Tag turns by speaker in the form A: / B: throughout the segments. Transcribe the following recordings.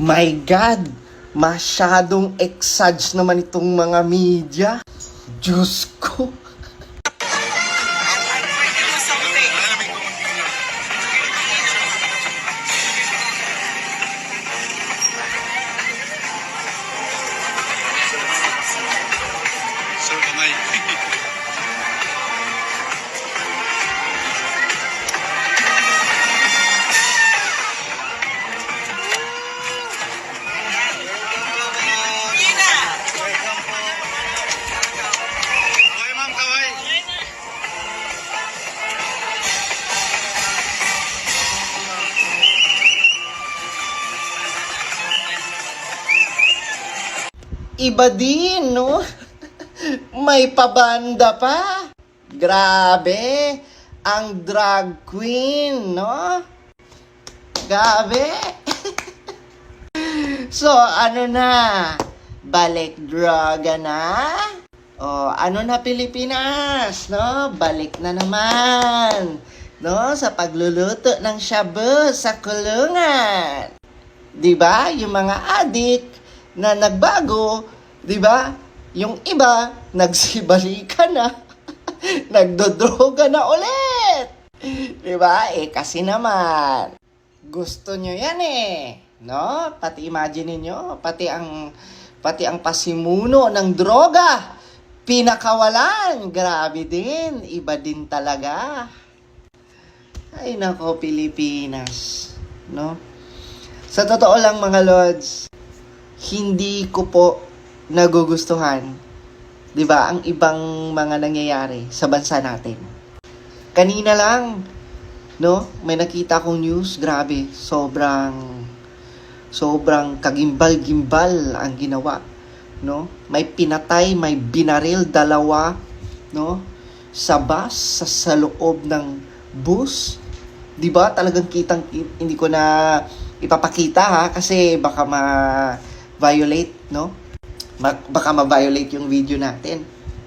A: My God! Masyadong exage naman itong mga media. Diyos ko! Iba din, no? May pabanda pa. Grabe. Ang drag queen, no? Grabe. so, ano na? Balik droga na? O, ano na Pilipinas, no? Balik na naman. No? Sa pagluluto ng shabu sa kulungan. 'di ba? Yung mga adik na nagbago, 'di ba? Yung iba nagsibalikan na. Nagdodroga na ulit. 'Di ba? Eh kasi naman gusto nyo yan eh. No? Pati imagine niyo, pati ang pati ang pasimuno ng droga pinakawalan. Grabe din, iba din talaga. Ay nako, Pilipinas. No? Sa totoo lang mga lords, hindi ko po nagugustuhan, 'di ba, ang ibang mga nangyayari sa bansa natin. Kanina lang, no, may nakita akong news, grabe, sobrang sobrang kagimbal-gimbal ang ginawa, no? May pinatay, may binaril dalawa, no? Sa bus, sa, sa loob ng bus. 'Di ba? Talagang kitang hindi ko na ipapakita ha kasi baka ma-violate, no? Baka ma-violate yung video natin.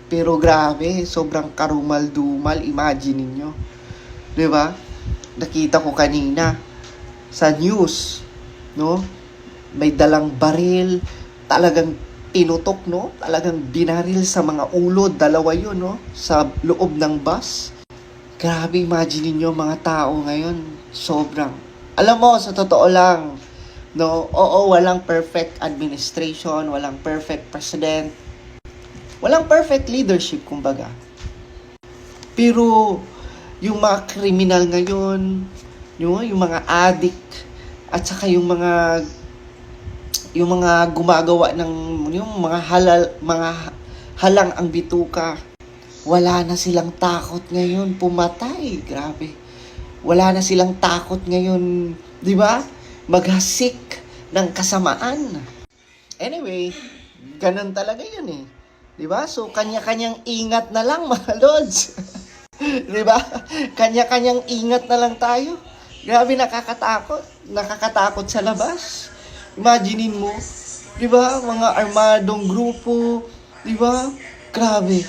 A: Pero grabe, sobrang karumal-dumal, imagine niyo. 'Di ba? Nakita ko kanina sa news, no? May dalang baril, talagang pinutok, no? Talagang binaril sa mga ulo, dalawa yun, no? Sa loob ng bus. Grabe, imagine niyo mga tao ngayon, sobrang alam mo, sa totoo lang, no, oo, walang perfect administration, walang perfect president, walang perfect leadership, kumbaga. Pero, yung mga kriminal ngayon, yung, yung mga addict, at saka yung mga yung mga gumagawa ng yung mga halal mga halang ang bituka wala na silang takot ngayon pumatay grabe wala na silang takot ngayon, 'di ba? Maghasik ng kasamaan. Anyway, ganun talaga 'yun eh. 'Di ba? So kanya-kanyang ingat na lang, mga lods. 'Di ba? Kanya-kanyang ingat na lang tayo. Grabe nakakatakot. Nakakatakot sa labas. Imaginein mo, 'di ba? Mga armadong grupo, 'di ba? Grabe.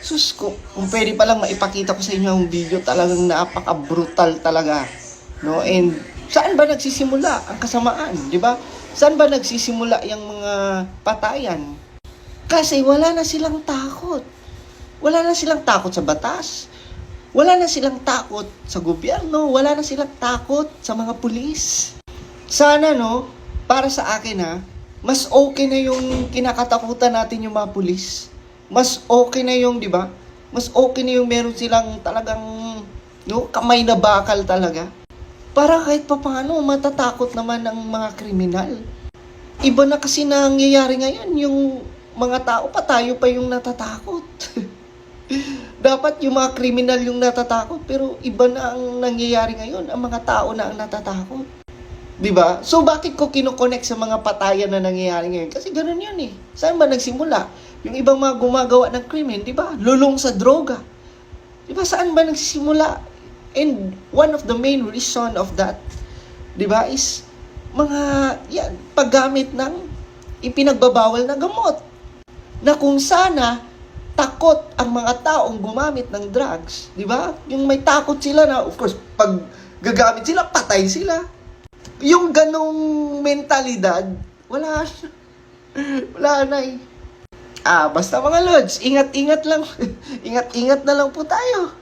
A: Sus ko, kung pwede pa lang maipakita ko sa inyo ang video, talagang napaka-brutal talaga. No? And saan ba nagsisimula ang kasamaan, di ba? Saan ba nagsisimula yung mga patayan? Kasi wala na silang takot. Wala na silang takot sa batas. Wala na silang takot sa gobyerno. Wala na silang takot sa mga pulis. Sana, no, para sa akin ha, mas okay na yung kinakatakutan natin yung mga pulis mas okay na yung, di ba? Mas okay na yung meron silang talagang, no, kamay na bakal talaga. Para kahit papaano, matatakot naman ang mga kriminal. Iba na kasi nangyayari ngayon, yung mga tao pa tayo pa yung natatakot. Dapat yung mga kriminal yung natatakot, pero iba na ang nangyayari ngayon, ang mga tao na ang natatakot. 'Di ba? So bakit ko kino-connect sa mga patayan na nangyayari ngayon? Kasi ganoon 'yun eh. Saan ba nagsimula? Yung ibang mga gumagawa ng krimen, 'di ba? Lulong sa droga. 'Di ba saan ba nagsisimula? And one of the main reason of that, 'di ba, is mga yan, paggamit ng ipinagbabawal na gamot. Na kung sana takot ang mga taong gumamit ng drugs, 'di ba? Yung may takot sila na of course pag gagamit sila, patay sila. yung ganong mentalidad, wala. Wala na eh. Ah, basta mga lods, ingat-ingat lang. ingat-ingat na lang po tayo.